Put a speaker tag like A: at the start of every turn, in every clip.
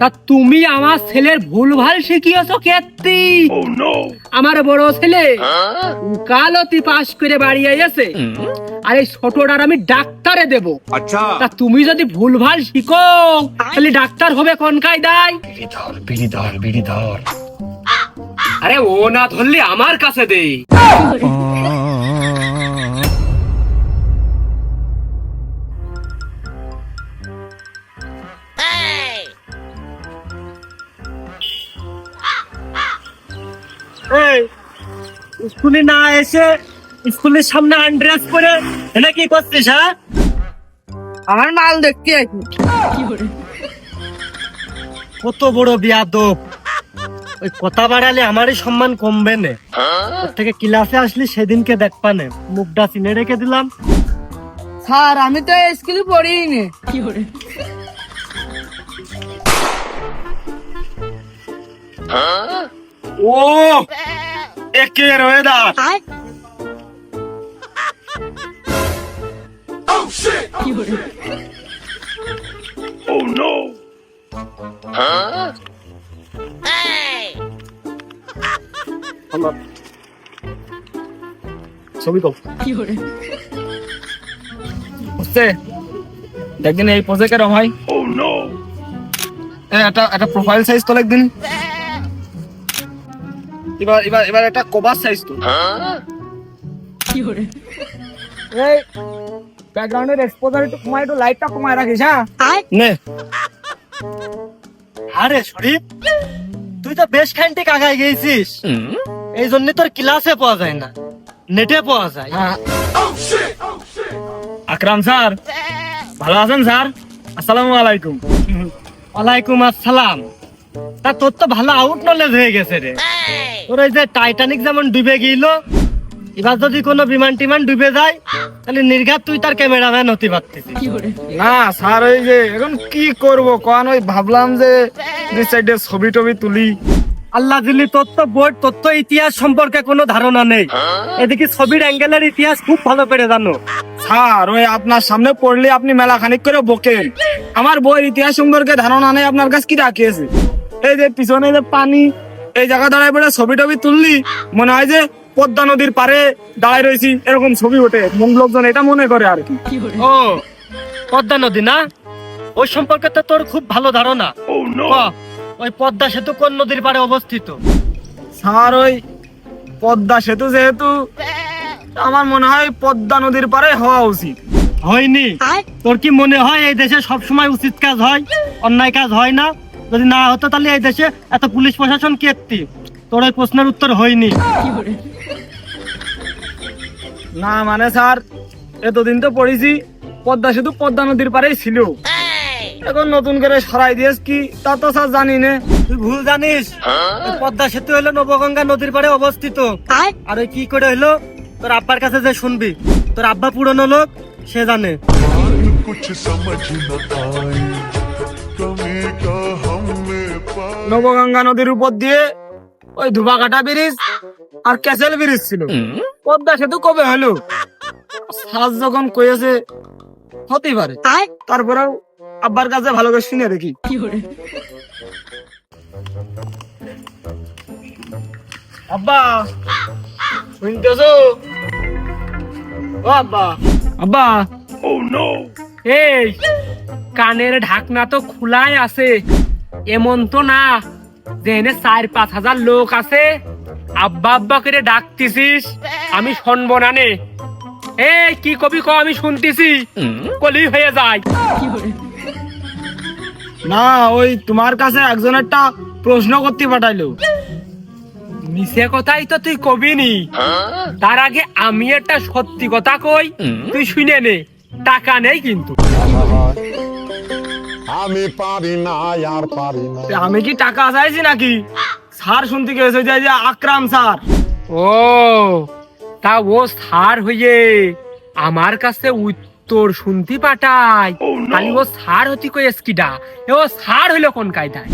A: তা তুমি আমার ছেলের ভুল ভালো শিখিয়েছো কেত্তি oh, আমার বড় ছেলে উকালতি পাশ করে বাড়ি এসে আর এই ছোটটার আমি ডাক্তারে দেব।
B: আচ্ছা।
A: তা তুমি যদি ভুল ভালো শিখো তাহলে ডাক্তার হবে কোন কায়দায়?
B: বিড়ি বিড়ি ধর বিড়ি ধর
A: আরে ও না ধরলে আমার কাছে দেই দে স্কুলে না এসে স্কুলের সামনে আন্ড্রেস করে এটা কি করছিস হ্যাঁ?
C: আমার মাল দেখতে আছি
A: কত বড় বিয়াদব। ওই কথা বাড়ালে আমারই সম্মান কমবে না। থেকে ক্লাসে আসলি সেদিনকে দেখপানে মুখটা চিনে রেখে দিলাম।
C: স্যার আমি তো স্কুলে পড়িনি
B: ও একে রয়ে দা Oh no!
A: ছবি তো
D: বুঝছে একদিন এই পোজে কেরম হয়
B: Oh no!
D: এ, একটা একটা প্রোফাইল সাইজ তো একদিন এবার এবার এবার একটা কভার সাইজ তো এই ব্যাকগ্রাউন্ডের এক্সপোজার একটু কমায় একটু লাইটটা কমায় রাখিস হ্যাঁ?
A: নে। আরে শরীফ তুই তো বেশ খানটি গেছিস এই জন্য তোর ক্লাসে পাওয়া যায় না। নেটে পাওয়া যায়।
D: হ্যাঁ। আকরাম স্যার। ভালো আছেন স্যার? আসসালামু আলাইকুম।
A: ওয়ালাইকুম আসসালাম। তা তোর তো ভালো আউট নলেজ হয়ে গেছে রে। তোর ওই যে টাইটানিক যেমন ডুবে গেল এবার যদি কোনো বিমান টিমান ডুবে যায় তাহলে নির্ঘাত তুই তার ক্যামেরাম্যান হতে পারতিস।
D: না স্যার ওই যে এখন কি করব কারণ ওই ভাবলাম যে দুই সাইডে ছবি টবি তুলি।
A: আল্লাহ দিল্লি তোর তো বোর্ড তোর তো ইতিহাস সম্পর্কে কোনো ধারণা নেই। এদিকে ছবির অ্যাঙ্গেলের ইতিহাস খুব ভালো করে জানো।
D: স্যার ওই আপনার সামনে পড়লে আপনি মেলা খানিক করে বকেন। আমার বইয়ের ইতিহাস সম্পর্কে ধারণা নেই আপনার কাছে কি রাখিয়েছে এই যে পিছনে যে পানি এই জায়গা দাঁড়ায় পড়ে ছবি টবি তুললি মনে হয় যে পদ্মা নদীর পারে দাঁড়ায় রয়েছি এরকম ছবি ওঠে। মন লোকজন এটা মনে করে আর কি।
A: ও পদ্মা নদী না? ওই সম্পর্কে তো তোর খুব ভালো ধারণা।
B: Oh
A: ওই পদ্মা সেতু কোন নদীর পাড়ে অবস্থিত?
D: স্যার ওই পদ্মা সেতু যেহেতু আমার মনে হয় পদ্মা নদীর পারে হওয়া উচিত।
A: হয়নি। তোর কি মনে হয় এই দেশে সব সময় উচিত কাজ হয়? অন্যায় কাজ হয় না? যদি না হতো তাহলে এই দেশে এত পুলিশ প্রশাসন কেত্তি তোর ওই প্রশ্নের উত্তর হয়নি
D: না মানে স্যার এতদিন তো পড়েছি পদ্মা সেতু পদ্মা নদীর পারেই ছিল এখন নতুন করে সরাই দিয়েছ কি তা তো স্যার জানি না
A: তুই ভুল জানিস ওই পদ্মা সেতু হলো নবগঙ্গা নদীর পাড়ে অবস্থিত আর ওই কি করে হলো তোর আব্বার কাছে যে শুনবি তোর আব্বা পুরনো লোক সে জানে
E: कुछ समझ न आए
D: নবগঙ্গা নদীর উপর দিয়ে ওই ধুবাকাটা ব্রিজ আর ক্যাসেল ব্রিজ ছিল। পদ্মা সেতু কবে হলো? সাজ যখন কয়েছে হতেই পারে। তারপরেও আব্বার কাছে ভালো করে শুনে দেখি। আব্বা শুনতেছো? ও আব্বা। আব্বা।
B: Oh no!
A: এই কানের ঢাকনা তো খোলাই আছে। এমন তো না যে এনে চার পাঁচ হাজার লোক আছে। আব্বা আব্বা করে ডাকতেছিস আমি শুনব না নে। এই কি কবি ক আমি শুনতেছি। কলি হয়ে যায়।
D: না ওই তোমার কাছে একজন একটা প্রশ্ন করতে পাঠাইলো।
A: মিশে কথাই তো তুই কবি নি। তার আগে আমি একটা সত্যি কথা কই তুই শুনে নে। টাকা নেই কিন্তু।
E: আমি পারি না আর পারি না।
D: আমি কি টাকা চাইছি নাকি? স্যার শুনতে গেছে যে এই যে আকরাম স্যার।
A: ও তা ও সার হয়ে আমার কাছে উত্তর শুনতে পাঠায়। খালি ও সার হতি কই এসকিডা। এ ও সার হইল কোন কায়দায়?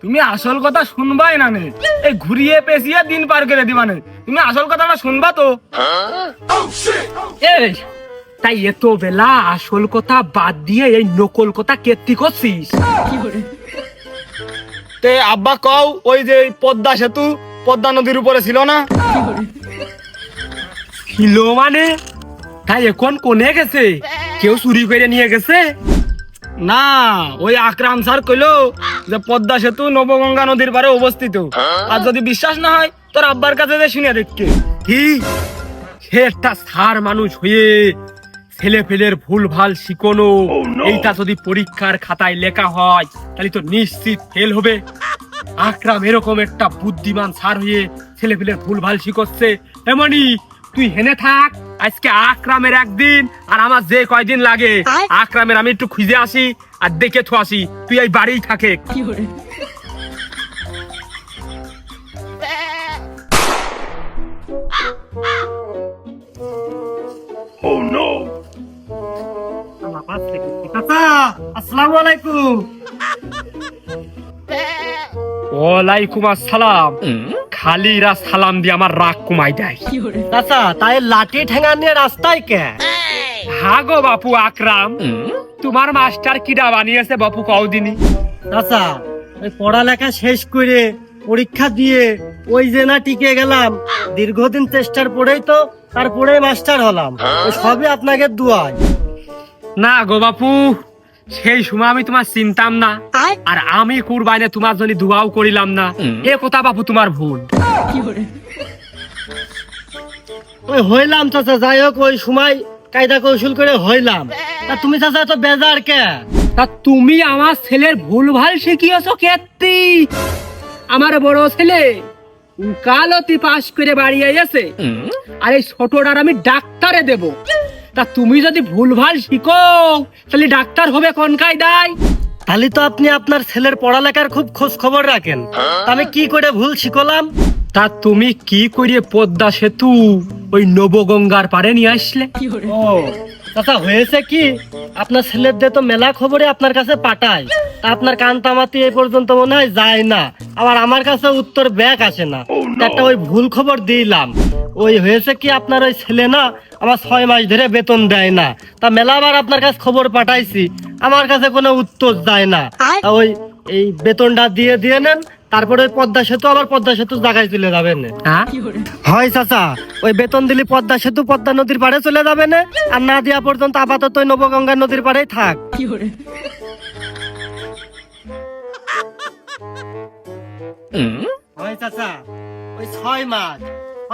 D: তুমি আসল কথা শুনবাই না নে। এই ঘুরিয়ে পেঁচিয়ে দিন পার করে দিবা নে। তুমি আসল কথাটা শুনবা তো?
A: এই তাই এত বেলা আসল কথা বাদ দিয়ে এই নকল কথা কেত্তি করছিস?
D: তে আব্বা কও ওই যে পদ্মা সেতু পদ্মা নদীর উপরে ছিল না?
A: ছিল মানে? তাই এখন কোনে গেছে? কেউ চুরি করে নিয়ে গেছে?
D: না ওই আকরাম স্যার কইলো যে পদ্মা সেতু নবগঙ্গা নদীর পারে অবস্থিত। আর যদি বিশ্বাস না হয় তোর আব্বার কাছে যে শুনে দেখকে।
A: কি? সে একটা সার মানুষ হয়ে ছেলে ফেলের ভুল ভালো শিখনো এইটা যদি পরীক্ষার খাতায় লেখা হয় তাহলে তো নিশ্চিত ফেল হবে। আকরাম এরকম একটা বুদ্ধিমান সার হয়ে ছেলে ফেলের ভুল ভালো শিখচ্ছে এমনই তুই হেনে থাক আজকে আকরামের একদিন আর আমার যে কয়দিন লাগে। আকরামের আমি একটু খুঁজে আসি আর দেখে থো আসি। তুই এই বাড়িই থাকে
D: আসসালামু আলাইকুম।
A: ওয়ালাইকুম আসসালাম। খালিরা সালাম দিয়ে আমার রাগ কমাই দেয়।
D: চাচা তাই লাঠি ঠেঙা নিয়ে রাস্তায় কে?
A: হাগো বাপু আকরাম। তোমার মাস্টার কিডা বানিয়েছে বাপু কওদিনি
F: আচ্ছা ওই পড়ালেখা শেষ করে পরীক্ষা দিয়ে ওই যে না টিকে গেলাম। দীর্ঘদিন চেষ্টার পরেই তো তারপরে মাস্টার হলাম। সবই আপনাকে দুয়ায়।
A: না গো বাপু সেই সময় আমি তোমার চিনতাম না। আর? আমি কুরবানে তোমার জন্য দুয়াও করিলাম না। এ কথা বাপু তোমার ভুল।
F: ওই হইলাম চাচা যাই হোক ওই সময় কায়দা কৌশল করে হইলাম। তা তুমি চাচা তো বেজার কে?
A: তা তুমি আমার ছেলের ভুল ভালো শিখিয়েছো কেত্তি। আমার বড় ছেলে কালতি পাশ করে বাড়ি এসে আর এই ছোটটার আমি ডাক্তারে দেব। তা তুমি যদি ভুলভাল শিখো তাহলে ডাক্তার হবে কোন কায়দায়?
F: তাহলে তো আপনি আপনার ছেলের পড়ালেখার খুব খোঁজ খবর রাখেন। তা আমি কি করে ভুল শিখলাম?
A: তা তুমি কি করে পদ্মা সেতু ওই নবগঙ্গার পারে নিয়ে আসলে?
F: ও চাচা হয়েছে কি? আপনার ছেলেদের তো মেলা খবরে আপনার কাছে পাঠায়। তা আপনার কান তামাতি এই পর্যন্ত মনে হয় যায় না। আবার আমার কাছে উত্তর ব্যাক আসে না। একটা ওই ভুল খবর দিলাম। ওই হয়েছে কি আপনার ওই ছেলে না আমার ছয় মাস ধরে বেতন দেয় না। তা মেলা আবার আপনার কাছে খবর পাঠাইছি আমার কাছে কোনো উত্তর যায় না। তা ওই এই বেতনটা দিয়ে দিয়ে নেন তারপরে ওই পদ্মা সেতু আবার পদ্মা সেতু জায়গায় চলে যাবেন।
A: হ্যাঁ?
F: হয় চাচা ওই বেতন দিলি পদ্মা সেতু পদ্মা নদীর পাড়ে চলে যাবে না আর না দেওয়া পর্যন্ত আপাতত ওই নবগঙ্গা নদীর পাড়েই থাক। হয় চাচা ওই ছয় মাস।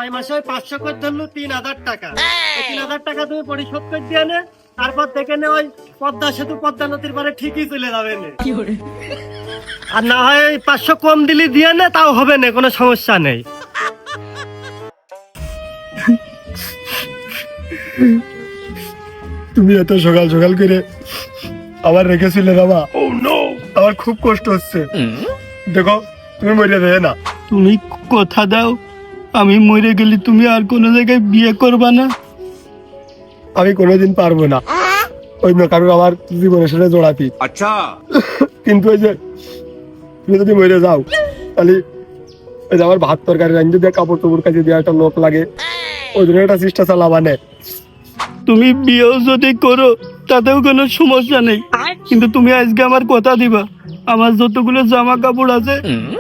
F: ছয় মাসে ওই পাঁচশো করে ধরলো তিন হাজার টাকা। তিন হাজার টাকা তুমি পরিশোধ করে দিয়ে নে তারপর দেখে নে ওই পদ্মা সেতু পদ্মা নদীর পাড়ে ঠিকই চলে যাবে নে। আর না হয় ওই পাঁচশো কম দিলি দিয়ে নে তাও হবে না কোনো সমস্যা নেই।
D: তুমি এত সকাল সকাল করে আবার রেখেছিলে বাবা।
B: Oh
D: আমার খুব কষ্ট হচ্ছে। দেখো তুমি মরে দেবে না।
F: তুমি কথা দাও আমি মরে গেলে তুমি আর কোনো জায়গায় বিয়ে করবা না।
D: আমি কোনোদিন পারব না। অন্য কারোর আমার জীবনের সাথে জড়াতি।
B: Acha!
D: কিন্তু ওই যে তুমি যদি মরে যাও তাহলে ওই যে আমার ভাত তরকারি রান্ধতে দিয়ে কাপড় টুপড় কাছে দিয়ে একটা লোক লাগে। ওই জন্য একটা চেষ্টা চালাবানে
F: তুমি বিয়েও যদি করো তাতেও কোনো সমস্যা নেই। কিন্তু তুমি আজকে আমার কথা দিবা। আমার যতগুলো জামা কাপড় আছে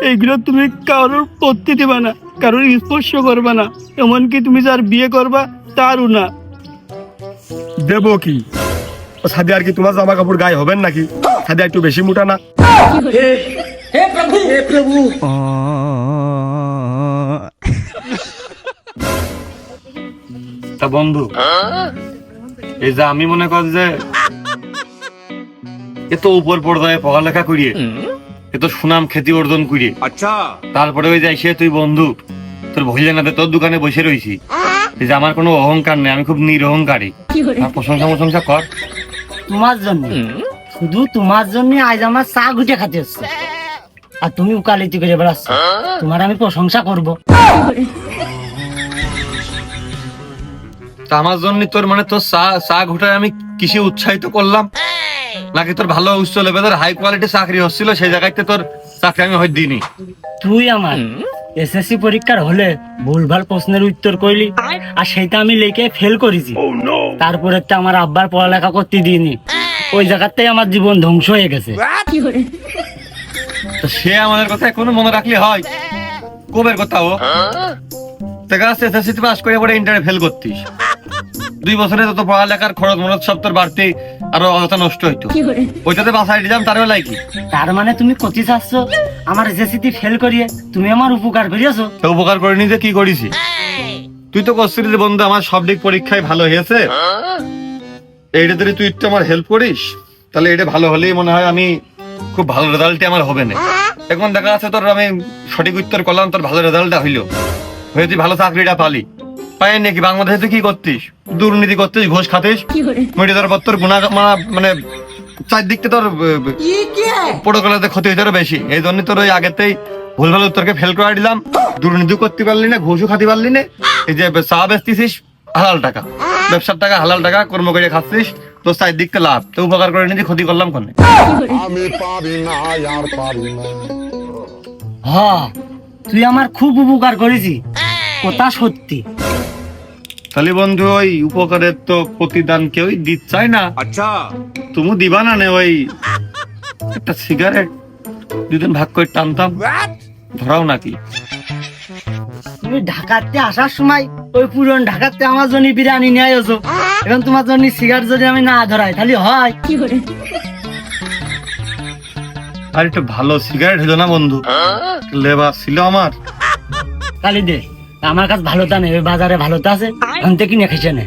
F: এইগুলো তুমি কারোর পরতে দিবা না কারোর স্পর্শ করবা না। এমনকি তুমি যার বিয়ে করবা তারও না।
D: দেব কি? সাদি আর কি তোমার জামা কাপড় গায়ে হবেন নাকি? সাদি একটু বেশি মোটা না।
G: তা বন্ধু এই যে আমি মনে কর যে এত উপর পর্যায়ে পড়ালেখা করিয়ে এত সুনাম খ্যাতি অর্জন করিয়ে।
B: Acha!
G: তারপরে ওই যাই সে তুই বন্ধু তোর ভইলেনাতে তোর দোকানে বসে রইছি। এই যে আমার কোনো অহংকার নেই আমি খুব নিরহংকারী। আর প্রশংসা প্রশংসা কর।
F: তোমার জন্য। শুধু তোমার জন্য আজ আমার চা ঘুটে খাতে হচ্ছে। আর তুমি উকালিতি করে বেড়াচ্ছ। তোমার আমি প্রশংসা করব।
G: তা আমার জন্য তোর মানে তোর চা চা ঘুটায় আমি কিসে উৎসাহিত করলাম। নাকি তোর ভালো উচ্চ লেভেলের হাই কোয়ালিটি চাকরি হচ্ছিল সেই জায়গাতে তোর চাকরি আমি হয়তো দিইনি।
F: তুই আমার এসএসসি পরীক্ষার হলে ভুলভাল প্রশ্নের উত্তর করলি আর সেইটা আমি লেখে ফেল করেছি।
B: Oh!
F: তারপরে তো আমার আব্বার পড়ালেখা করতে দিইনি। ওই জায়গাতেই আমার জীবন ধ্বংস হয়ে গেছে। তো
G: সে আমাদের কথা কোনো মনে রাখলে হয়। কবের কথা ও? দেখা যাচ্ছে এসএসসি পাস করে পরে ইন্টারে ফেল করতিস। দুই বছরে তত পড়ালেখার খরচ মরচ সব তোর বাড়তে। আরও অযথা নষ্ট হইতো। ওইটাতে বাসায় দিলাম তারও লাইকি
F: তার মানে তুমি কতি চাচ্ছ আমার এসএসসি ফেল করিয়ে তুমি আমার উপকার করিয়েছো?
G: তো উপকার করে নিজে কি করিস তুই তো করছিলি যে বন্ধু আমার সব দিক পরীক্ষায় ভালো হয়েছে। এইটা যদি তুই একটু আমার হেল্প করিস তাহলে এটা ভালো হলেই মনে হয় আমি খুব ভালো রেজাল্টই আমার হবে না। এখন দেখা যাচ্ছে তোর আমি সঠিক উত্তর করলাম তোর ভালো রেজাল্টটা হইল। হয়ে তুই ভালো চাকরিটা পালি। পাই নাকি? বাংলাদেশে তুই কি করতিস? দুর্নীতি করতিস ঘোষ খাতিস? মেয়েটি তোর পর তোর গুণা মানা- মানে চারদিকটা তোর প্রোটোকলের ক্ষতি হইতে আরও বেশি। এই জন্য তোর ওই আগেতেই ভুল ভালো উত্তরকে ফেল করে দিলাম। দুর্নীতি করতে পারলি না ঘুষও খাতে পারলি না। এই যে চা বেচতেছিস হালাল টাকা। ব্যবসার টাকা হালাল টাকা কর্ম করে খাচ্ছিস তোর চারদিকটা লাভ। তো উপকার করে নিজে ক্ষতি করলাম কোনে?
E: আমি পারি না আর পারি না।
F: হ তুই আমার খুব উপকার করেছি কথা সত্যি।
G: তাহলে বন্ধু ওই উপকারের তো প্রতিদান কেউই দিত চায় না। আচ্ছা। তুমি দিবা না নে ওই একটা সিগারেট? দুদিন ভাগ করে টানতাম। ধরাও নাকি।
F: তুমি ঢাকাতে আসার সময় ওই পুরন ঢাকাতে আমার জন্য বিরিয়ানি নিয়ে আসো এখন তোমার জন্য সিগারেট যদি আমি না ধরাই তাহলে হয়।
G: আর একটু ভালো সিগারেট হলো না বন্ধু? লেবার ছিল আমার।
F: তাহলে দে। আমার কাছে ভালোটা নেই ওই বাজারে ভালোটা আছে আনতে কিনে খেছে নে।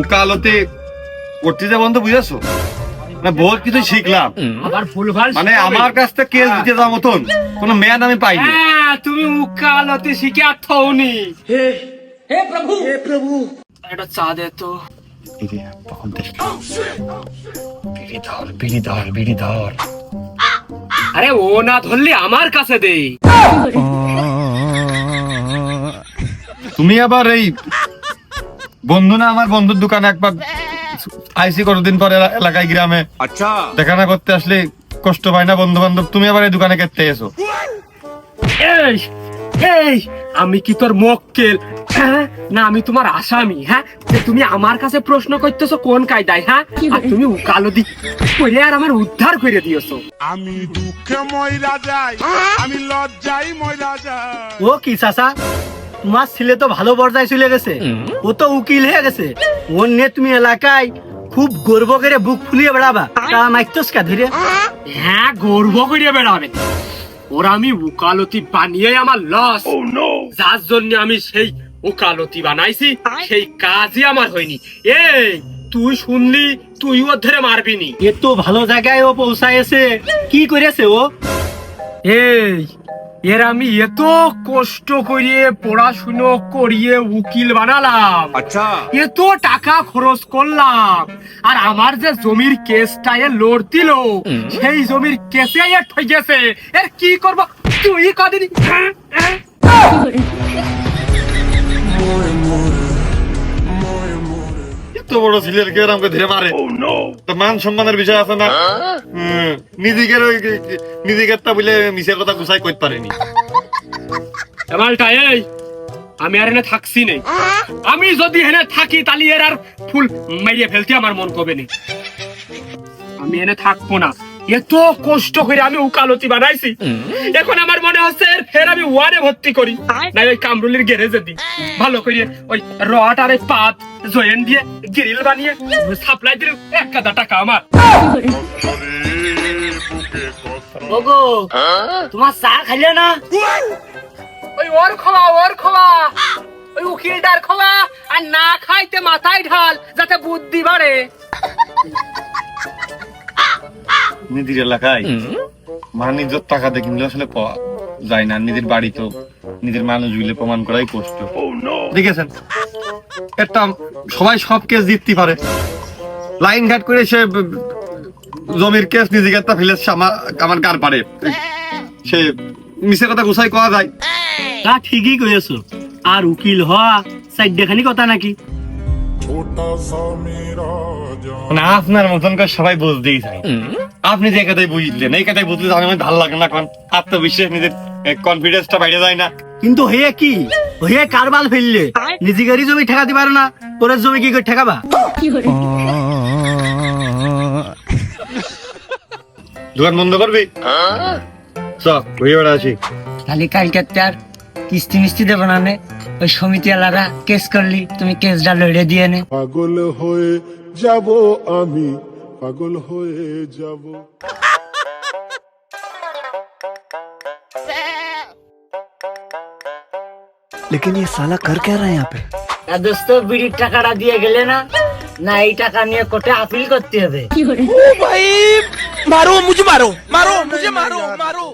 G: উকালতে করতে যা বন্ধু বুঝেছ? না বহুত কিছু শিখলাম।
A: আবার ভুলভাল
G: মানে আমার কাছ থেকে কেস দিতে যাওয়ার মতন কোনো ম্যান আমি পাইনি।
A: হ্যাঁ তুমি উকালতি শিখে আর থৌনি হে হে প্রভু। হে প্রভু। একটা চা দে তো।
B: বিড়ি ধর বিড়ি ধর বিড়ি ধর
A: আরে ও না ধরলে আমার কাছে দে
G: তুমি আবার এই বন্ধু না আমার বন্ধুর দোকানে একবার আইসি কতদিন পরে এলা- এলাকায় গ্রামে? আচ্ছা। দেখানা করতে আসলে কষ্ট পায় না বন্ধু বান্ধব তুমি আবার এই দোকানে কেটে এসো।
A: এই এই আমি কি তোর মক্কেল? হ্যাঁ? না আমি তোমার আসামি হ্যাঁ? যে তুমি আমার কাছে প্রশ্ন করতেছো কোন কায়দায় হ্যাঁ? আর তুমি উকালতি করে আর আমার উদ্ধার করে দিয়েছ।
E: আমি দুঃখে ময়রা যাই আমি লজ্জাই ময়রা যাই।
F: ও কি চাচা? তোমার ছেলে তো ভালো পর্যায়ে চলে গেছে। ও তো উকিল হয়ে গেছে। ওর নিয়ে তুমি এলাকায় খুব গর্ব করে বুক ফুলিয়ে বেড়াবা। তা মাইকতোস কা ধীরে?
A: হ্যাঁ গর্ব করে বেড়াবে। ওরা আমি উকালতি বানিয়ে আমার লস
B: Oh
A: যার জন্য আমি সেই ওকালতি বানাইছি সেই কাজই আমার হয়নি। এই তুই শুনলি তুই ওর ধরে মারবি নি
F: এ তো ভালো জায়গায় ও পৌঁছায়ছে কি করেছে ও?
A: এই এর আমি এত কষ্ট করিয়ে পড়াশুনো করিয়ে উকিল বানালাম। আচ্ছা। এত টাকা খরচ করলাম। আর আমার যে জমির কেসটা এ লড়তিল সেই জমির কেসে এ ঠকেছে এর কি করব? তুই কদিন
G: এত বড় ছেলের কে আমাকে ধরে মারে?
B: Oh
G: তো মান সম্মানের বিষয় আছে না? নিজেকে নিজেকে একটা বলে মিশে কথা গুছাই করতে পারেনি।
A: মালটা এই আমি আর এনে থাকছি নেই। আমি যদি এনে থাকি তাহলে এর আর ফুল মারিয়ে ফেলতে আমার মন কবে নেই। আমি এনে থাকব না। এত কষ্ট করে আমি উকালতি বানাইছি। এখন আমার মনে হচ্ছে এর ফের আমি ওয়ানে ভর্তি করি। না ওই কামরুলির গ্যারেজে দিই ভালো করে ওই রড আর পাত জয়েন দিয়ে গ্রিল বানিয়ে সাপ্লাই দিলে এক কাদা টাকা আমার।
F: ওগো তোমার চা খাইলে না?
A: ওই ওর খোয়া ওর খোয়া ওই উকিলটার খোয়া আর না খাইতে মাথায় ঢাল যাতে বুদ্ধি বাড়ে।
G: নিধির এলাকায়? মা মানে নিজের টাকা দিয়ে কিনলে আসলে পাওয়া যায় না। নিজের বাড়ি তো নিজের মানুষ মানুষগুলো প্রমাণ করাই কষ্ট।
B: oh, ঠিক
G: আছে একটা সবাই সব কেস জিততে পারে। লাইন ঘাট করে সে জমির কেস নিজে গেতা ফেলেছে আমার আমার কার পারে। সে মিশে কথা গুছাই করা যায়।
F: তা ঠিকই কইছো আর উকিল হওয়া সাইড দেখানি কথা নাকি?
G: মানে আপনার মতন করে সবাই বুঝতেই চাই আপনি যে কথাই বুঝলেন এই কথাই বুঝলে আমি ভালো লাগে না এখন আত্মবিশ্বাস নিজের কনফিডেন্সটা বাইরে যায় না।
F: কিন্তু হয়ে কি? হয়ে কারবাল ফেললে? নিজেদেরই জমি ঠেকাতে পারো না পরের জমি কি করে ঠেকাবা?
G: দোকান বন্ধ করবি? চ ঘুরে বেড়া আছি
C: খালি কালকে আর কিস্তি মিস্তি দেবো না নে। ওই সমিতি আলারা কেস করলি তুমি কেসটা লড়ে দিয়ে নে
E: পাগল হয়ে যাব আমি পাগল হয়ে যাব
C: দোস্ত বিড়ির টাকাটা দিয়ে গেলে না না এই টাকা নিয়ে কোর্টে আপিল করতে হবে
H: मारो मुझे मारो मारो मुझे मारो मारो